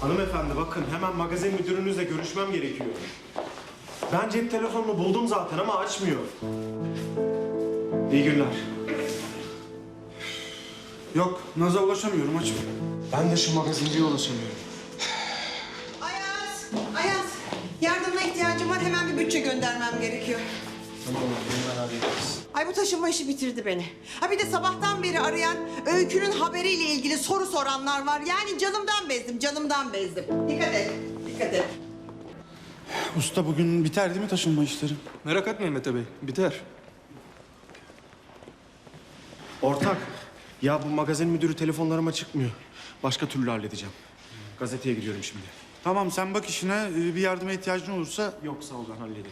Hanımefendi bakın hemen magazin müdürünüzle görüşmem gerekiyor. Ben cep telefonunu buldum zaten ama açmıyor. İyi günler. Yok, Naz'a ulaşamıyorum, açmıyor. Ben de şu magazinciye ulaşamıyorum. Ayaz, Ayaz. Yardımına ihtiyacım var. Hemen bir bütçe göndermem gerekiyor. Tamam abi hemen hallederiz. Ay bu taşınma işi bitirdi beni. Ha bir de sabahtan beri arayan, öykünün haberiyle ilgili soru soranlar var. Yani canımdan bezdim, canımdan bezdim. Dikkat et, dikkat et. Usta bugün biter değil mi taşınma işleri? Merak etmeyin Mete Bey, biter. Ortak, ya bu magazin müdürü telefonlarıma çıkmıyor. Başka türlü halledeceğim. Gazeteye gidiyorum şimdi. Tamam sen bak işine, ee, bir yardıma ihtiyacın olursa... Yok sağ ol ben hallederim.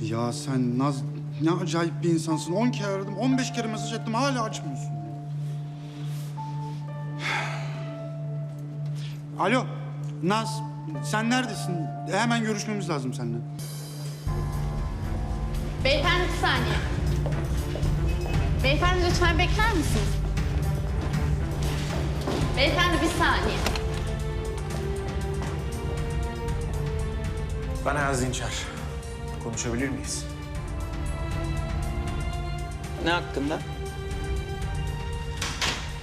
Ya sen Naz ne acayip bir insansın. 10 kere aradım, 15 kere mesaj ettim hala açmıyorsun. Alo, Naz sen neredesin? Hemen görüşmemiz lazım seninle. Beyefendi bir saniye. Beyefendi lütfen bekler misiniz? Beyefendi bir saniye. Ben Ayaz Dinçer. Konuşabilir miyiz? Ne hakkında?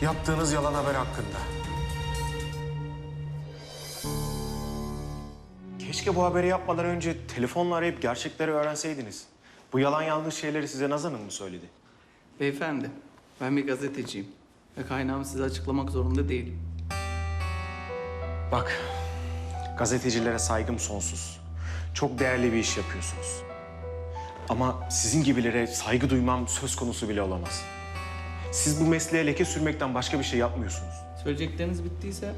Yaptığınız yalan haber hakkında. Keşke bu haberi yapmadan önce telefonla arayıp gerçekleri öğrenseydiniz. Bu yalan yanlış şeyleri size Nazan Hanım mı söyledi? Beyefendi, ben bir gazeteciyim. Ve kaynağımı size açıklamak zorunda değilim. Bak, gazetecilere saygım sonsuz. Çok değerli bir iş yapıyorsunuz. Ama sizin gibilere saygı duymam söz konusu bile olamaz. Siz bu mesleğe leke sürmekten başka bir şey yapmıyorsunuz. Söyleyecekleriniz bittiyse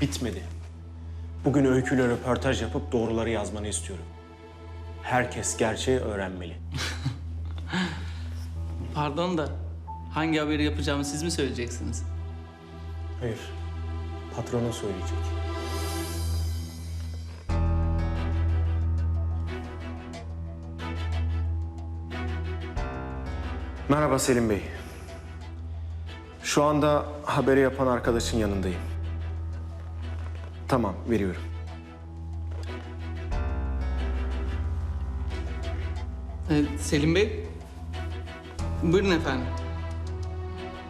Bitmedi. Bugün öyküyle röportaj yapıp doğruları yazmanı istiyorum. Herkes gerçeği öğrenmeli. pardon da hangi haberi yapacağımı siz mi söyleyeceksiniz? Hayır, patronun söyleyecek. Merhaba Selim Bey. Şu anda haberi yapan arkadaşın yanındayım. Tamam, veriyorum. Ee, Selim Bey, buyurun efendim.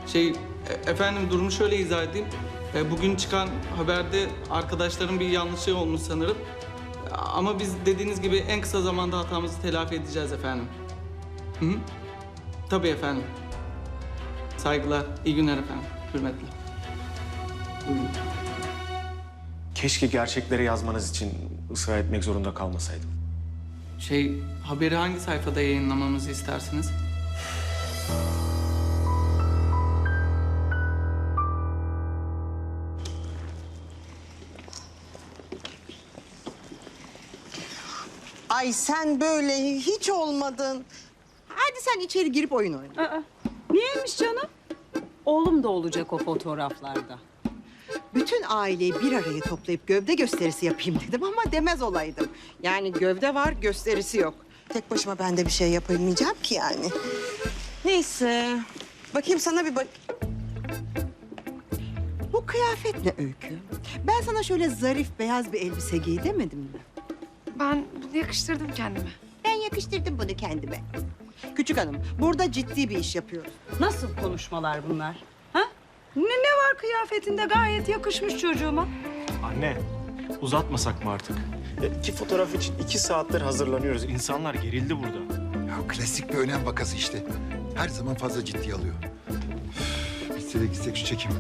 Şey, e- efendim durumu şöyle izah edeyim. E, bugün çıkan haberde arkadaşların bir yanlışı olmuş sanırım. Ama biz dediğiniz gibi en kısa zamanda hatamızı telafi edeceğiz efendim. Hı hı. Tabii efendim. Saygılar, iyi günler efendim. Hürmetle. Buyurun. Keşke gerçekleri yazmanız için ısrar etmek zorunda kalmasaydım. Şey, haberi hangi sayfada yayınlamamızı istersiniz? Ay sen böyle hiç olmadın. Hadi sen içeri girip oyun oyna. Aa, niyeymiş canım? Oğlum da olacak o fotoğraflarda. Bütün aileyi bir araya toplayıp gövde gösterisi yapayım dedim ama demez olaydım. Yani gövde var, gösterisi yok. Tek başıma ben de bir şey yapamayacağım ki yani. Neyse. Bakayım sana bir bak. Bu kıyafet ne öykü? Ben sana şöyle zarif beyaz bir elbise giy demedim mi? Ben bunu yakıştırdım kendime. Ben yakıştırdım bunu kendime. Küçük hanım, burada ciddi bir iş yapıyoruz. Nasıl konuşmalar bunlar? Ha? Ne, ne var kıyafetinde gayet yakışmış çocuğuma. Anne, uzatmasak mı artık? E, İki fotoğraf için iki saattir hazırlanıyoruz. İnsanlar gerildi burada. Ya klasik bir önem vakası işte. Her zaman fazla ciddiye alıyor. Üf, Bitse de gitsek şu çekim.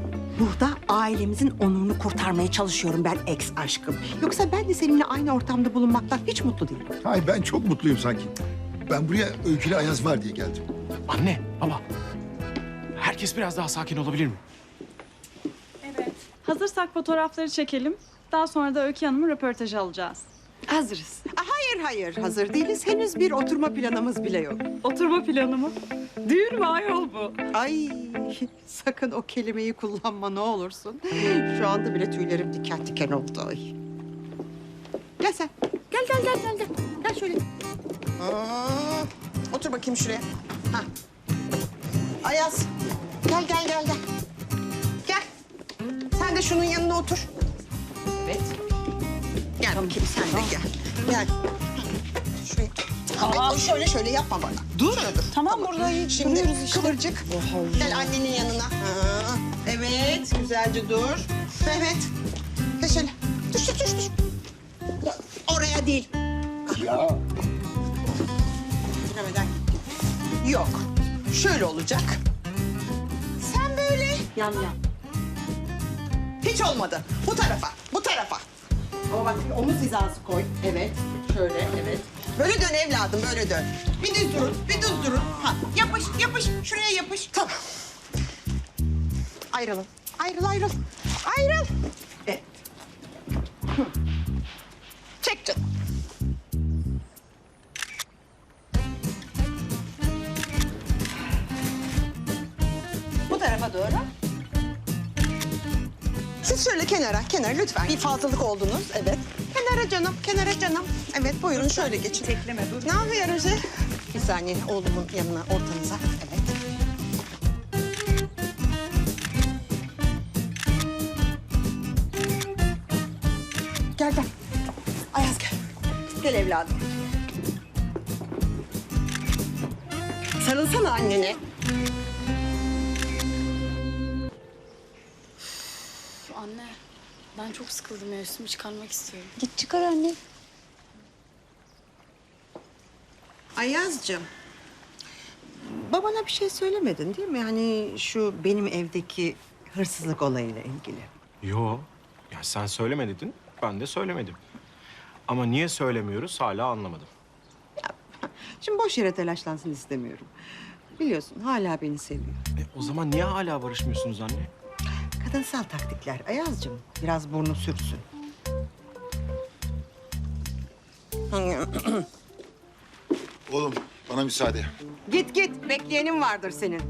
Burada ailemizin onurunu kurtarmaya çalışıyorum ben ex aşkım. Yoksa ben de seninle aynı ortamda bulunmaktan hiç mutlu değilim. Hay ben çok mutluyum sanki. Ben buraya öykülü Ayaz var diye geldim. Anne, baba. Herkes biraz daha sakin olabilir mi? Evet. Hazırsak fotoğrafları çekelim. Daha sonra da Öykü Hanım'ın röportajı alacağız. Hazırız. Ah, Hayır hayır hazır değiliz. Henüz bir oturma planımız bile yok. Oturma planı mı? Düğün mü ayol bu? Ay sakın o kelimeyi kullanma ne olursun. Şu anda bile tüylerim diken diken oldu. Ay. Gel sen. Gel gel gel gel. Gel, gel şöyle. Aa, otur bakayım şuraya. Ha. Ayaz. Gel gel gel gel. Gel. Sen de şunun yanına otur. Evet. Gel bakayım sen de gel. Gel. Şuraya. Ay, şöyle şöyle yapma bana. Dur. Şöyle dur. Tamam burada hiç Şimdi işte. kıvırcık. Gel annenin yanına. Ha, evet, güzelce dur. Evet. Gel şöyle. Düş, düş, düş. Oraya değil. Ya. Yok. Şöyle olacak. Sen böyle. Yan yan. Hiç olmadı. Bu tarafa, bu tarafa. Ama bak omuz hizası koy. Evet, şöyle, evet. Böyle dön evladım, böyle dön. Bir düz durun, bir düz durun. Ha, yapış, yapış. Şuraya yapış. Tamam. Ayrılın. Ayrıl, ayrıl. Ayrıl. Evet. Çek canım. Tarafa doğru. Siz şöyle kenara, kenara lütfen. Bir fazlalık oldunuz, evet. Kenara canım, kenara canım. Evet, buyurun şöyle geçin. Tekleme dur. Ne yapıyor Roje? Bir saniye oğlumun yanına, ortanıza. Evet. Gel gel. Ayaz gel. Gel evladım. Sarılsana annene. Anne ben çok sıkıldım ya üstümü çıkarmak istiyorum. Git çıkar anne. Ayaz'cığım. Babana bir şey söylemedin değil mi? Hani şu benim evdeki hırsızlık olayıyla ilgili. Yo. Ya sen söyleme dedin, ben de söylemedim. Ama niye söylemiyoruz hala anlamadım. Şimdi boş yere telaşlansın istemiyorum. Biliyorsun hala beni seviyor. E, o zaman niye hala barışmıyorsunuz anne? Kadınsal taktikler Ayaz'cığım. Biraz burnu sürtsün. Oğlum bana müsaade. git git. Bekleyenim vardır senin.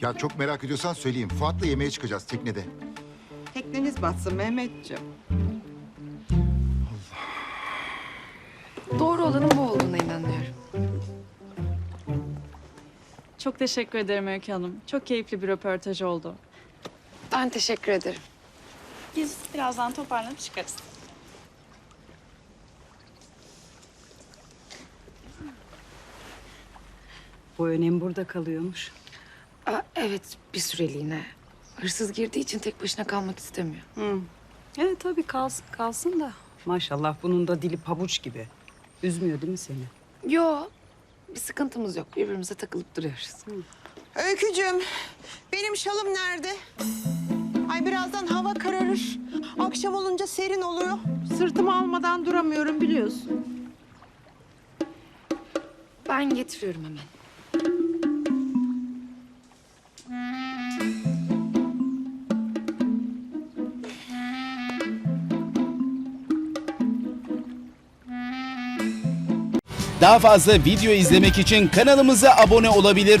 Ya çok merak ediyorsan söyleyeyim. Fuat'la yemeğe çıkacağız teknede. Tekneniz batsın Mehmetciğim. Doğru olanın bu olduğuna inanıyorum. Çok teşekkür ederim Öykü Hanım. Çok keyifli bir röportaj oldu. Ben teşekkür ederim. Biz birazdan toparlanıp çıkarız. Bu önem burada kalıyormuş. Aa, evet bir süreliğine. Hırsız girdiği için tek başına kalmak istemiyor. Hı. Evet tabii kalsın kalsın da. Maşallah bunun da dili pabuç gibi. Üzmüyor değil mi seni? Yo bir sıkıntımız yok. Birbirimize takılıp duruyoruz. Öykücüğüm, benim şalım nerede? Ay birazdan hava kararır. Akşam olunca serin oluyor. Sırtımı almadan duramıyorum biliyorsun. Ben getiriyorum hemen. Daha fazla video izlemek için kanalımıza abone olabilir.